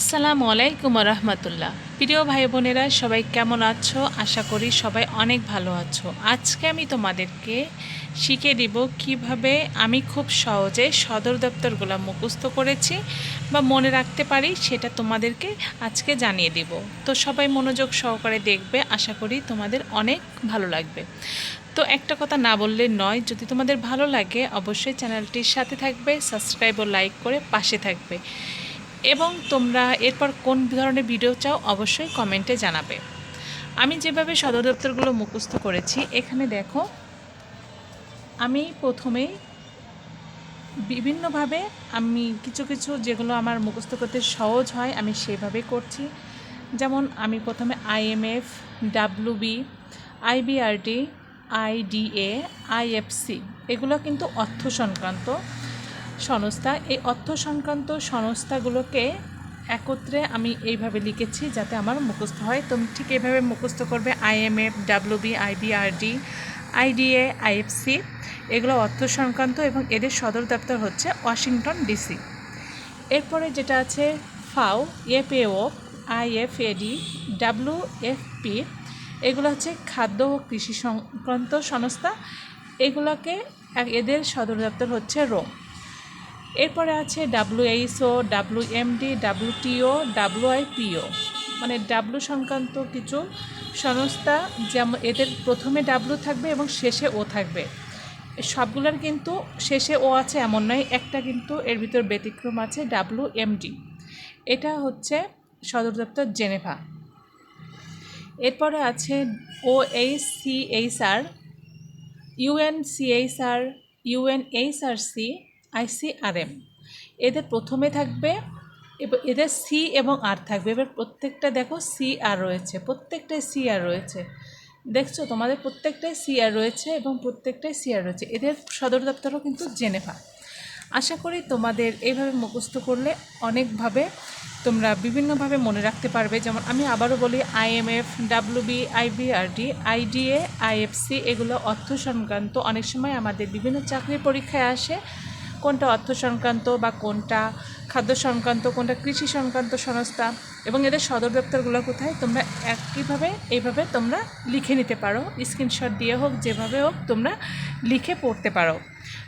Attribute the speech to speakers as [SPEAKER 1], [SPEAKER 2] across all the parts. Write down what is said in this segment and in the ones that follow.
[SPEAKER 1] আসসালামু আলাইকুম রহমতুল্লাহ। প্রিয় ভাই বোনেরা, সবাই কেমন আছো? আশা করি সবাই অনেক ভালো আছো। আজকে আমি তোমাদেরকে শিখে দিব কীভাবে আমি খুব সহজে সদর দপ্তরগুলো মুখস্থ করেছি বা মনে রাখতে পারি, সেটা তোমাদেরকে আজকে জানিয়ে দিব। তো সবাই মনোযোগ সহকারে দেখবে, আশা করি তোমাদের অনেক ভালো লাগবে। তো একটা কথা না বললে নয়, যদি তোমাদের ভালো লাগে, অবশ্যই চ্যানেলটির সাথে থাকবে, সাবস্ক্রাইব ও লাইক করে পাশে থাকবে। এবং তোমরা এরপর কোন ধরনের ভিডিও চাও অবশ্যই কমেন্টে জানাবে। আমি যেভাবে সদর দপ্তরগুলো মুখস্থ করেছি, এখানে দেখো, আমি প্রথমেই বিভিন্নভাবে আমি কিছু কিছু যেগুলো আমার মুখস্থ করতে সহজ হয়, আমি সেভাবে করছি। যেমন আমি প্রথমে IMF WB IBRD IDA IFC এগুলো কিন্তু অর্থ সংক্রান্ত। সংস্থা, এই অর্থ সংক্রান্ত সংস্থাগুলোকে একত্রে আমি এইভাবে লিখেছি যাতে আমার মুখস্থ হয়। তুমি ঠিক এইভাবে মুখস্থ করবে IMF WB IBRD IDA IFC এগুলো অর্থ সংক্রান্ত এবং এদের সদর দপ্তর হচ্ছে ওয়াশিংটন ডিসি। এরপরে যেটা আছে, ফাও এফএও আইএফএডি ডাব্লিউ এফপি এগুলো হচ্ছে খাদ্য ও কৃষি সংক্রান্ত সংস্থা। এগুলোকে এদের সদর দপ্তর হচ্ছে রোম। এরপরে আছে WHO W MD WTO WIPO মানে ডাব্লু সংক্রান্ত কিছু সংস্থা, যেমন এদের প্রথমে ডাব্লু থাকবে এবং শেষে ও থাকবে। সবগুলোর কিন্তু শেষে ও আছে, এমন নয়, একটা কিন্তু এর ভিতর ব্যতিক্রম আছে ডাব্লু এমডি এটা হচ্ছে সদর দপ্তর জেনেভা। এরপরে আছে O H C H R UN CHR ICRM এদের প্রথমে থাকবে এদের সি এবং আর থাকবে। এবার প্রত্যেকটা দেখো সি আর রয়েছে। প্রত্যেকটাই সি আর রয়েছে। দেখছ? তোমাদের প্রত্যেকটাই সি আর রয়েছে এবং প্রত্যেকটাই সি আর রয়েছে। এদের সদর দপ্তরও কিন্তু জেনেভা। আশা করি তোমাদের এইভাবে মুখস্থ করলে অনেকভাবে তোমরা বিভিন্নভাবে মনে রাখতে পারবে। যেমন আমি আবারও বলি IMF WB IBRD IDA IFC এগুলো অর্থ সংক্রান্ত অনেক সময় আমাদের বিভিন্ন চাকরির পরীক্ষায় আসে। কোনটা অর্থ সংক্রান্ত বা কোনটা খাদ্য সংক্রান্ত, কোনটা কৃষি সংক্রান্ত সংস্থা এবং এদের সদর দপ্তরগুলো কোথায়, তোমরা একইভাবে এইভাবে তোমরা লিখে নিতে পারো। স্ক্রিনশট দিয়ে হোক, যেভাবে হোক, তোমরা লিখে পড়তে পারো।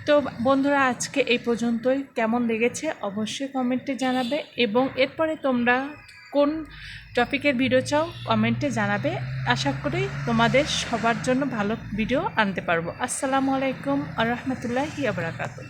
[SPEAKER 1] তো বন্ধুরা, আজকে এই পর্যন্তই। কেমন লেগেছে অবশ্যই কমেন্টে জানাবে এবং এরপরে তোমরা কোন টপিকের ভিডিও চাও কমেন্টে জানাবে। আশা করি তোমাদের সবার জন্য ভালো ভিডিও আনতে পারব। আসসালামু আলাইকুম আ রহমতুল্লাহি আবরাকাতু